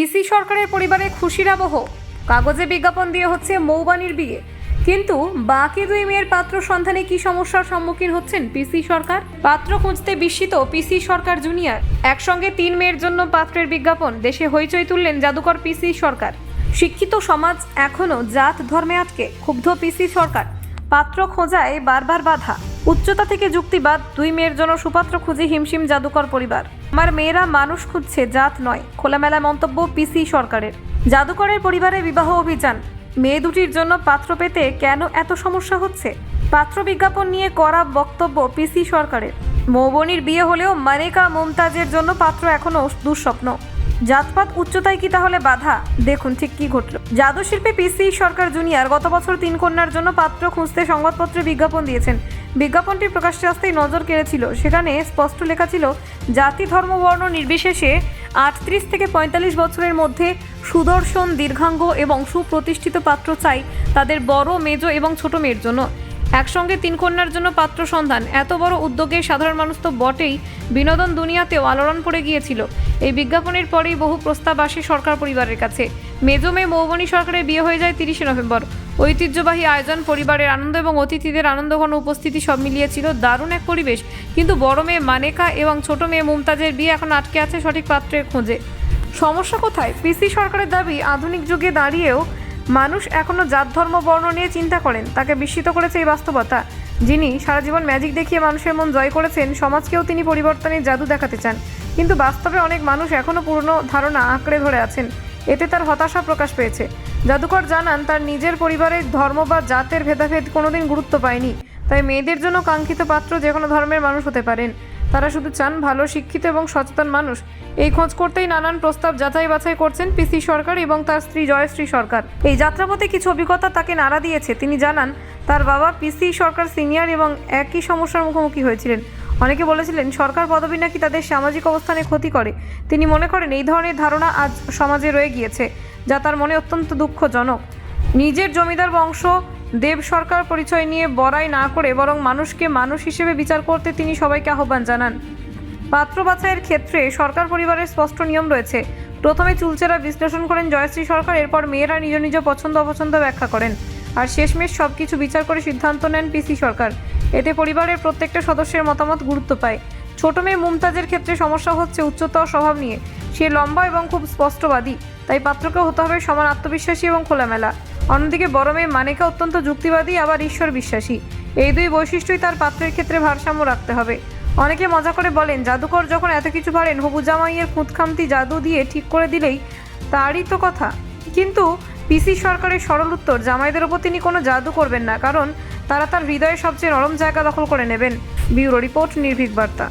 পিসি সরকারের পরিবারে খুশির আবহ। কাগজে বিজ্ঞাপন দিয়ে হচ্ছে মৌবানির বিয়ে। কিন্তু বাকি দুই মেয়ের পাত্র সন্ধানে কি সমস্যার সম্মুখীন হচ্ছেন পিসি সরকার? পাত্র খুঁজতে বিস্মিত পিসি সরকার জুনিয়র। একসঙ্গে তিন মেয়ের জন্য পাত্রের বিজ্ঞাপন দেশে হইচই তুললেন জাদুকর পিসি সরকার। শিক্ষিত সমাজ এখনও জাত ধর্মে আটকে, ক্ষুব্ধ পিসি সরকার। পাত্র খোঁজায় বারবার বাধা। উচ্চতা থেকে যুক্তিবাদ দুই মেয়ের জন্য সুপাত্র খুঁজে হিমশিম জাদুকর পরিবার। আমার মেয়েরা মানুষ খুঁজছে, জাত নয় খোলামেলা মন্তব্য পিসি সরকারের। জাদুকরের পরিবারে বিবাহ অভিযান। মেয়ে দুটির জন্য পাত্র পেতে কেন এত সমস্যা হচ্ছে? পাত্র বিজ্ঞাপন নিয়ে করা বক্তব্য পিসি সরকারের। মৌবনির বিয়ে হলেও মানেকা মমতাজের জন্য পাত্র এখনও দুঃস্বপ্ন। জাতপাত উচ্চতায় কি তাহলে বাধা? দেখুন ঠিক কি ঘটল। জাদুশিল্পী পিসি সরকার জুনিয়র গত বছর তিন কন্যার জন্য পাত্র খুঁজতে সংবাদপত্রে বিজ্ঞাপন দিয়েছেন। বিজ্ঞাপনটি প্রকাশ্যে আসতেই নজর কেড়েছিল। সেখানে স্পষ্ট লেখা ছিল, জাতি, ধর্ম, বর্ণ নির্বিশেষে আটত্রিশ থেকে পঁয়তাল্লিশ বছরের মধ্যে সুদর্শন, দীর্ঘাঙ্গ এবং সুপ্রতিষ্ঠিত পাত্র চাই তাদের বড়, মেজ এবং ছোট মেয়ের জন্য। একসঙ্গে তিন কন্যার জন্য পাত্র সন্ধান। এত বড় উদ্যোগে সাধারণ মানুষ তো বটেই, বিনোদন দুনিয়াতেও আলোড়ন পড়ে গিয়েছিল। এই বিজ্ঞাপনের পরেই বহু প্রস্তাব আসে সরকার পরিবারের কাছে। মেজো মেয়ে মৌবনী সরকারের বিয়ে হয়ে যায় তিরিশে নভেম্বর। ঐতিহ্যবাহী আয়োজন, পরিবারের আনন্দ এবং অতিথিদের আনন্দঘন উপস্থিতি সব মিলিয়ে ছিল দারুণ এক পরিবেশ। কিন্তু বড় মেয়ে মানেকা এবং ছোট মেয়ে মুমতাজের বিয়ে এখন আটকে আছে সঠিক পাত্রের খোঁজে। সমস্যা কোথায়? পিসি সরকারের দাবি, আধুনিক যুগে দাঁড়িয়েও মানুষ এখনও জাত ধর্ম বর্ণ নিয়ে চিন্তা করেন। তাকে বিস্মিত করেছে এই বাস্তবতা। যিনি সারা জীবন ম্যাজিক দেখিয়ে মানুষের মন জয় করেছেন, সমাজকেও তিনি পরিবর্তনের জাদু দেখাতে চান। কিন্তু বাস্তবে অনেক মানুষ এখনও পুরনো ধারণা আঁকড়ে ধরে আছেন। এতে তার হতাশা প্রকাশ পেয়েছে। জাদুকর জানান, তার নিজের পরিবারের ধর্ম বা জাতের ভেদাভেদ কোনোদিন গুরুত্ব পায়নি। তাই মেয়েদের জন্য কাঙ্ক্ষিত পাত্র যে কোনো ধর্মের মানুষ হতে পারেন। তারা শুধু চান ভালো, শিক্ষিত এবং সচেতন মানুষ। এই খোঁজ করতেই নানান প্রস্তাব যাচাই বাছাই করছেন পিসি সরকার এবং তার স্ত্রী জয়শ্রী সরকার। এই যাত্রাপথে কিছু অভিজ্ঞতা তাকে নাড়া দিয়েছে। তিনি জানান, তার বাবা পিসি সরকার সিনিয়র এবং একই সমস্যার মুখোমুখি হয়েছিলেন। অনেকে বলেছিলেন, সরকার পদবি নাকি তাদের সামাজিক অবস্থানে ক্ষতি করে। তিনি মনে করেন, এই ধরনের ধারণা আজ সমাজে রয়ে গিয়েছে, যা তার মনে অত্যন্ত দুঃখজনক। নিজের জমিদার বংশ, দেব সরকার পরিচয় নিয়ে বড়াই না করে বরং মানুষকে মানুষ হিসেবে বিচার করতে তিনি সবাইকে আহ্বান জানান। পাত্র বাছাইয়ের ক্ষেত্রে সরকার পরিবারের স্পষ্ট নিয়ম রয়েছে। প্রথমে চুলচেরা বিশ্লেষণ করেন জয়শ্রী সরকার, এরপর মেয়েরা নিজ নিজ পছন্দ অপছন্দ ব্যাখ্যা করেন। আর শেষমেশ সব কিছু বিচার করে সিদ্ধান্ত নেন পিসি সরকার। এতে পরিবারের প্রত্যেকটা সদস্যের মতামত গুরুত্ব পায়। ছোট মেয়ে মুমতাজের ক্ষেত্রে সমস্যা হচ্ছে উচ্চতা স্বভাব নিয়ে। সে লম্বা এবং খুব স্পষ্টবাদী, তাই পাত্রকে হতে হবে সমান আত্মবিশ্বাসী এবং খোলামেলা। অন্যদিকে বড় মেয়ে মানিকা অত্যন্ত যুক্তিবাদী, আবার ঈশ্বর বিশ্বাসী এই দুই বৈশিষ্ট্যই তার পাত্রের ক্ষেত্রে ভারসাম্য রাখতে হবে। অনেকে মজা করে বলেন, জাদুকর যখন এত কিছু পারেন হবু জামাইয়ের খুঁতখামতি জাদু দিয়ে ঠিক করে দিলেই তারই তো কথা। কিন্তু পিসি সরকারের সরল উত্তর, জামাইদের ওপর তিনি কোনো জাদু করবেন না, কারণ তারা তার হৃদয়ে সবচেয়ে নরম জায়গা দখল করে নেবেন। ব্যুরো রিপোর্ট নির্ভীক বার্তা।